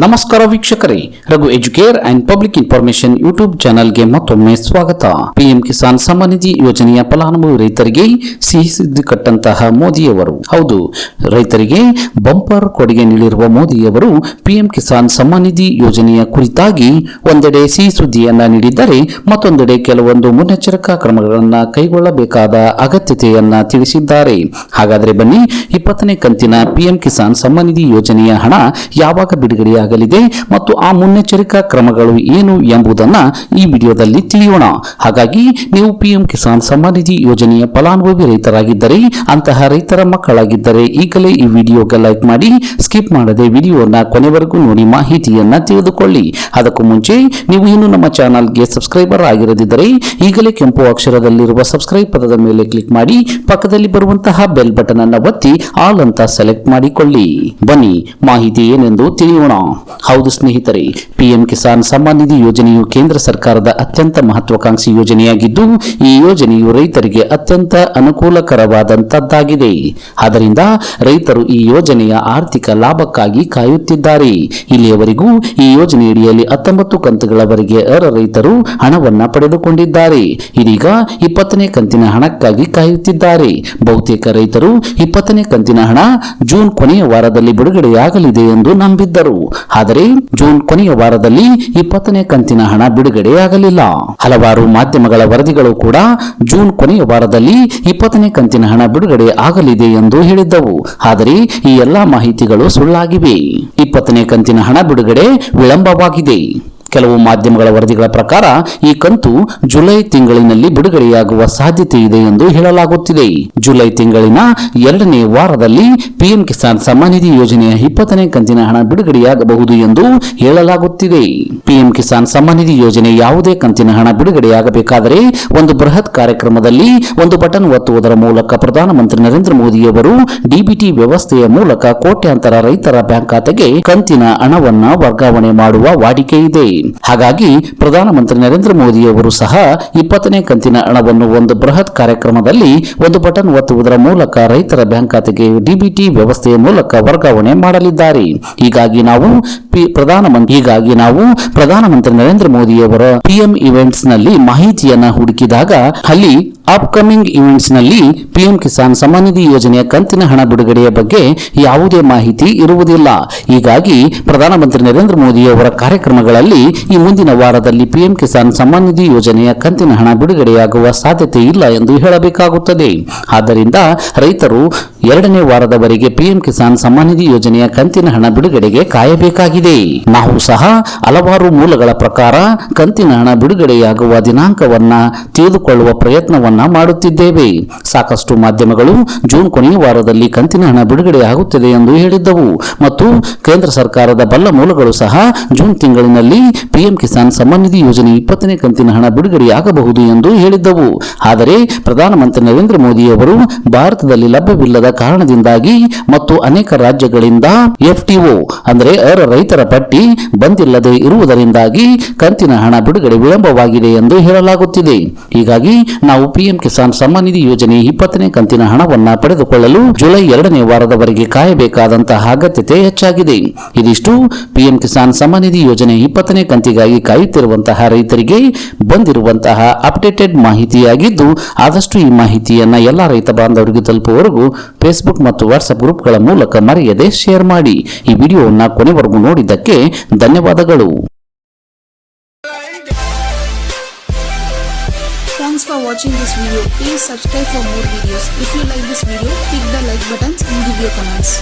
ನಮಸ್ಕಾರ ವೀಕ್ಷಕರೇ, Raghu Educare and public information YouTube ಚಾನೆಲ್ಗೆ ಮತ್ತೊಮ್ಮೆ ಸ್ವಾಗತ. ಪಿಎಂ ಕಿಸಾನ್ ಸಮ್ಮಾನ್ ನಿಧಿ ಯೋಜನೆಯ ಫಲಾನುಭವಿ ರೈತರಿಗೆ ಸಿಹಿ ಸುದ್ದಿ ಕಟ್ಟಂತಹ ಮೋದಿಯವರು. ಹೌದು, ರೈತರಿಗೆ ಬಂಪರ್ ಕೊಡುಗೆ ನೀಡಿರುವ ಮೋದಿಯವರು ಪಿಎಂ ಕಿಸಾನ್ ಸಮ್ಮಾನ್ ನಿಧಿ ಯೋಜನೆಯ ಕುರಿತಾಗಿ ಒಂದೆಡೆ ಸಿಹಿ ಸುದ್ದಿಯನ್ನ ನೀಡಿದ್ದರೆ, ಮತ್ತೊಂದೆಡೆ ಕೆಲವೊಂದು ಮುನ್ನೆಚ್ಚರಿಕಾ ಕ್ರಮಗಳನ್ನು ಕೈಗೊಳ್ಳಬೇಕಾದ ಅಗತ್ಯತೆಯನ್ನ ತಿಳಿಸಿದ್ದಾರೆ. ಹಾಗಾದರೆ ಬನ್ನಿ, ಇಪ್ಪತ್ತನೇ ಕಂತಿನ ಪಿಎಂ ಕಿಸಾನ್ ಸಮ್ಮಾನ್ ನಿಧಿ ಯೋಜನೆಯ ಹಣ ಯಾವಾಗ ಬಿಡುಗಡೆಯಾಗಲಿದೆ ಮತ್ತು ಆ ಮುನ್ನೆಚ್ಚರಿಕಾ ಕ್ರಮಗಳು ಏನು ಎಂಬುದನ್ನ ಈ ವಿಡಿಯೋದಲ್ಲಿ ತಿಳಿಯೋಣ. ಹಾಗಾಗಿ ನೀವು ಪಿಎಂ ಕಿಸಾನ್ ಸಮ್ಮಾನ್ ನಿಧಿ ಯೋಜನೆಯ ಫಲಾನುಭವಿ ರೈತರಾಗಿದ್ದರೆ, ಅಂತಹ ರೈತರ ಮಕ್ಕಳಾಗಿದ್ದರೆ ಈಗಲೇ ಈ ವಿಡಿಯೋಗೆ ಲೈಕ್ ಮಾಡಿ, ಸ್ಕಿಪ್ ಮಾಡದೆ ವಿಡಿಯೋನ ಕೊನೆವರೆಗೂ ನೋಡಿ ಮಾಹಿತಿಯನ್ನ ತಿಳಿದುಕೊಳ್ಳಿ. ಅದಕ್ಕೂ ಮುಂಚೆ ನೀವು ಇನ್ನು ನಮ್ಮ ಚಾನಲ್ಗೆ ಸಬ್ಸ್ಕ್ರೈಬರ್ ಆಗಿರದಿದ್ದರೆ, ಈಗಲೇ ಕೆಂಪು ಅಕ್ಷರದಲ್ಲಿರುವ ಸಬ್ಸ್ಕ್ರೈಬ್ ಪದದ ಮೇಲೆ ಕ್ಲಿಕ್ ಮಾಡಿ, ಪಕ್ಕದಲ್ಲಿ ಬರುವಂತಹ ಬೆಲ್ ಬಟನ್ ಅನ್ನು ಒತ್ತಿ, ಆಲ್ ಅಂತ ಸೆಲೆಕ್ಟ್ ಮಾಡಿಕೊಳ್ಳಿ. ಬನ್ನಿ, ಮಾಹಿತಿ ಏನೆಂದು ತಿಳಿಯೋಣ. ಹೌದು ಸ್ನೇಹಿತರೆ, ಪಿಎಂ ಕಿಸಾನ್ ಸಮ್ಮಾನ್ ನಿಧಿ ಯೋಜನೆಯು ಕೇಂದ್ರ ಸರ್ಕಾರದ ಅತ್ಯಂತ ಮಹತ್ವಾಕಾಂಕ್ಷಿ ಯೋಜನೆಯಾಗಿದ್ದು, ಈ ಯೋಜನೆಯು ರೈತರಿಗೆ ಅತ್ಯಂತ ಅನುಕೂಲಕರವಾದಂತದ್ದಾಗಿದೆ. ಆದ್ದರಿಂದ ರೈತರು ಈ ಯೋಜನೆಯ ಆರ್ಥಿಕ ಲಾಭಕ್ಕಾಗಿ ಕಾಯುತ್ತಿದ್ದಾರೆ. ಇಲ್ಲಿಯವರೆಗೂ ಈ ಯೋಜನೆಯಡಿಯಲ್ಲಿ ಹತ್ತೊಂಬತ್ತು ಕಂತುಗಳವರೆಗೆ ಅರ್ಹ ರೈತರು ಹಣವನ್ನು ಪಡೆದುಕೊಂಡಿದ್ದಾರೆ. ಇದೀಗ ಇಪ್ಪತ್ತನೇ ಕಂತಿನ ಹಣಕ್ಕಾಗಿ ಕಾಯುತ್ತಿದ್ದಾರೆ. ಬಹುತೇಕ ರೈತರು ಇಪ್ಪತ್ತನೇ ಕಂತಿನ ಹಣ ಜೂನ್ ಕೊನೆಯ ವಾರದಲ್ಲಿ ಬಿಡುಗಡೆಯಾಗಲಿದೆ ಎಂದು ನಂಬಿದ್ದರು. ಆದರೆ ಜೂನ್ ಕೊನೆಯ ವಾರದಲ್ಲಿ ಇಪ್ಪತ್ತನೇ ಕಂತಿನ ಹಣ ಬಿಡುಗಡೆಯಾಗಲಿಲ್ಲ. ಹಲವಾರು ಮಾಧ್ಯಮಗಳ ವರದಿಗಳು ಕೂಡ ಜೂನ್ ಕೊನೆಯ ವಾರದಲ್ಲಿ ಇಪ್ಪತ್ತನೇ ಕಂತಿನ ಹಣ ಬಿಡುಗಡೆ ಆಗಲಿದೆ ಎಂದು ಹೇಳಿದ್ದವು. ಆದರೆ ಈ ಎಲ್ಲಾ ಮಾಹಿತಿಗಳು ಸುಳ್ಳಾಗಿವೆ. ಇಪ್ಪತ್ತನೇ ಕಂತಿನ ಹಣ ಬಿಡುಗಡೆ ವಿಳಂಬವಾಗಿದೆ. ಕೆಲವು ಮಾಧ್ಯಮಗಳ ವರದಿಗಳ ಪ್ರಕಾರ ಈ ಕಂತು ಜುಲೈ ತಿಂಗಳಿನಲ್ಲಿ ಬಿಡುಗಡೆಯಾಗುವ ಸಾಧ್ಯತೆ ಇದೆ ಎಂದು ಹೇಳಲಾಗುತ್ತಿದೆ. ಜುಲೈ ತಿಂಗಳಿನ ಎರಡನೇ ವಾರದಲ್ಲಿ ಪಿಎಂ ಕಿಸಾನ್ ಸಮ್ಮಾನ್ ನಿಧಿ ಯೋಜನೆಯ ಇಪ್ಪತ್ತನೇ ಕಂತಿನ ಹಣ ಬಿಡುಗಡೆಯಾಗಬಹುದು ಎಂದು ಹೇಳಲಾಗುತ್ತಿದೆ. ಪಿಎಂ ಕಿಸಾನ್ ಸಮ್ಮಾನ್ ನಿಧಿ ಯೋಜನೆ ಯಾವುದೇ ಕಂತಿನ ಹಣ ಬಿಡುಗಡೆಯಾಗಬೇಕಾದರೆ ಒಂದು ಬೃಹತ್ ಕಾರ್ಯಕ್ರಮದಲ್ಲಿ ಒಂದು ಬಟನ್ ಒತ್ತುವುದರ ಮೂಲಕ ಪ್ರಧಾನಮಂತ್ರಿ ನರೇಂದ್ರ ಮೋದಿಯವರು ಡಿಬಿಟಿ ವ್ಯವಸ್ಥೆಯ ಮೂಲಕ ಕೋಟ್ಯಾಂತರ ರೈತರ ಬ್ಯಾಂಕ್ ಖಾತೆಗೆ ಕಂತಿನ ಹಣವನ್ನು ವರ್ಗಾವಣೆ ಮಾಡುವ ವಾಡಿಕೆ ಇದೆ. ಹಾಗಾಗಿ ಪ್ರಧಾನಮಂತ್ರಿ ನರೇಂದ್ರ ಮೋದಿಯವರು ಸಹ ಇಪ್ಪತ್ತನೇ ಕಂತಿನ ಹಣವನ್ನು ಒಂದು ಬೃಹತ್ ಕಾರ್ಯಕ್ರಮದಲ್ಲಿ ಒಂದು ಬಟನ್ ಒತ್ತುವುದರ ಮೂಲಕ ರೈತರ ಬ್ಯಾಂಕ್ ಖಾತೆಗೆ ಡಿಬಿಟಿ ವ್ಯವಸ್ಥೆಯ ಮೂಲಕ ವರ್ಗಾವಣೆ ಮಾಡಲಿದ್ದಾರೆ. ಹೀಗಾಗಿ ನಾವು ಪ್ರಧಾನಮಂತ್ರಿ ಹೀಗಾಗಿ ನಾವು ಪ್ರಧಾನಮಂತ್ರಿ ನರೇಂದ್ರ ಮೋದಿಯವರ ಪಿಎಂ ಇವೆಂಟ್ಸ್ನಲ್ಲಿ ಮಾಹಿತಿಯನ್ನು ಹುಡುಕಿದಾಗ ಅಲ್ಲಿ ಅಪ್ಕಮಿಂಗ್ ಇವೆಂಟ್ಸ್ನಲ್ಲಿ ಪಿಎಂ ಕಿಸಾನ್ ಸಮಾನಿಧಿ ನಿಧಿ ಯೋಜನೆಯ ಕಂತಿನ ಹಣ ಬಿಡುಗಡೆಯ ಬಗ್ಗೆ ಯಾವುದೇ ಮಾಹಿತಿ ಇರುವುದಿಲ್ಲ. ಹೀಗಾಗಿ ಪ್ರಧಾನಮಂತ್ರಿ ನರೇಂದ್ರ ಮೋದಿಯವರ ಕಾರ್ಯಕ್ರಮಗಳಲ್ಲಿ ಈ ಮುಂದಿನ ವಾರದಲ್ಲಿ ಪಿಎಂ ಕಿಸಾನ್ ಸಮಾನಿಧಿ ನಿಧಿ ಯೋಜನೆಯ ಕಂತಿನ ಹಣ ಬಿಡುಗಡೆಯಾಗುವ ಸಾಧ್ಯತೆ ಇಲ್ಲ ಎಂದು ಹೇಳಬೇಕಾಗುತ್ತದೆ. ಆದ್ದರಿಂದ ರೈತರು ಎರಡನೇ ವಾರದವರೆಗೆ ಪಿಎಂ ಕಿಸಾನ್ ಸಮ್ಮಾನ ನಿಧಿ ಯೋಜನೆಯ ಕಂತಿನ ಹಣ ಬಿಡುಗಡೆಗೆ ಕಾಯಬೇಕಾಗಿದೆ. ನಾವು ಸಹ ಹಲವಾರು ಮೂಲಗಳ ಪ್ರಕಾರ ಕಂತಿನ ಹಣ ಬಿಡುಗಡೆಯಾಗುವ ದಿನಾಂಕವನ್ನ ತಿಳಿದುಕೊಳ್ಳುವ ಪ್ರಯತ್ನವನ್ನ ಮಾಡುತ್ತಿದ್ದೇವೆ. ಸಾಕಷ್ಟು ಮಾಧ್ಯಮಗಳು ಜೂನ್ ಕೊನೆಯ ವಾರದಲ್ಲಿ ಕಂತಿನ ಹಣ ಬಿಡುಗಡೆಯಾಗುತ್ತದೆ ಎಂದು ಹೇಳಿದ್ದವು. ಮತ್ತು ಕೇಂದ್ರ ಸರ್ಕಾರದ ಬಲ್ಲ ಮೂಲಗಳು ಸಹ ಜೂನ್ ತಿಂಗಳಿನಲ್ಲಿ ಪಿಎಂ ಕಿಸಾನ್ ಸಮ್ಮಾನ ನಿಧಿ ಯೋಜನೆ ಇಪ್ಪತ್ತನೇ ಕಂತಿನ ಹಣ ಬಿಡುಗಡೆಯಾಗಬಹುದು ಎಂದು ಹೇಳಿದ್ದವು. ಆದರೆ ಪ್ರಧಾನಮಂತ್ರಿ ನರೇಂದ್ರ ಮೋದಿಯವರು ಭಾರತದಲ್ಲಿ ಲಭ್ಯವಿಲ್ಲದ ಕಾರಣದಿಂದಾಗಿ ಮತ್ತು ಅನೇಕ ರಾಜ್ಯಗಳಿಂದ ಎಫ್ಟಿಒ, ಅಂದರೆ ಅರ ರೈತರ ಪಟ್ಟಿ ಬಂದಿಲ್ಲದೆ ಇರುವುದರಿಂದಾಗಿ ಕಂತಿನ ಹಣ ಬಿಡುಗಡೆ ವಿಳಂಬವಾಗಿದೆ ಎಂದು ಹೇಳಲಾಗುತ್ತಿದೆ. ಹೀಗಾಗಿ ನಾವು ಪಿಎಂ ಕಿಸಾನ್ ಸಮ್ಮಾನ್ ನಿಧಿ ಯೋಜನೆ ಇಪ್ಪತ್ತನೇ ಕಂತಿನ ಹಣವನ್ನ ಪಡೆದುಕೊಳ್ಳಲು ಜುಲೈ ಎರಡನೇ ವಾರದವರೆಗೆ ಕಾಯಬೇಕಾದಂತಹ ಅಗತ್ಯತೆ ಹೆಚ್ಚಾಗಿದೆ. ಇದಿಷ್ಟು ಪಿಎಂ ಕಿಸಾನ್ ಸಮ್ಮಾನ್ ನಿಧಿ ಯೋಜನೆ ಇಪ್ಪತ್ತನೇ ಕಂತಿಗಾಗಿ ಕಾಯುತ್ತಿರುವಂತಹ ರೈತರಿಗೆ ಬಂದಿರುವಂತಹ ಅಪ್ಡೇಟೆಡ್ ಮಾಹಿತಿಯಾಗಿದ್ದು, ಆದಷ್ಟು ಈ ಮಾಹಿತಿಯನ್ನು ಎಲ್ಲ ರೈತ ಬಾಂಧವರಿಗೆ ತಲುಪುವವರೆಗೂ ಫೇಸ್ಬುಕ್ ಮತ್ತು ವಾಟ್ಸಪ್ ಗ್ರೂಪ್ಗಳ ಮೂಲಕ ಮರೆಯದೆ ಶೇರ್ ಮಾಡಿ ಈ ವಿಡಿಯೋವನ್ನು ಕೊನೆವರೆಗೂ ನೋಡಿದ್ದಕ್ಕೆ ಧನ್ಯವಾದಗಳು Thanks for watching this video. Please subscribe for more videos. If you like this video, click the like buttons and give your comments.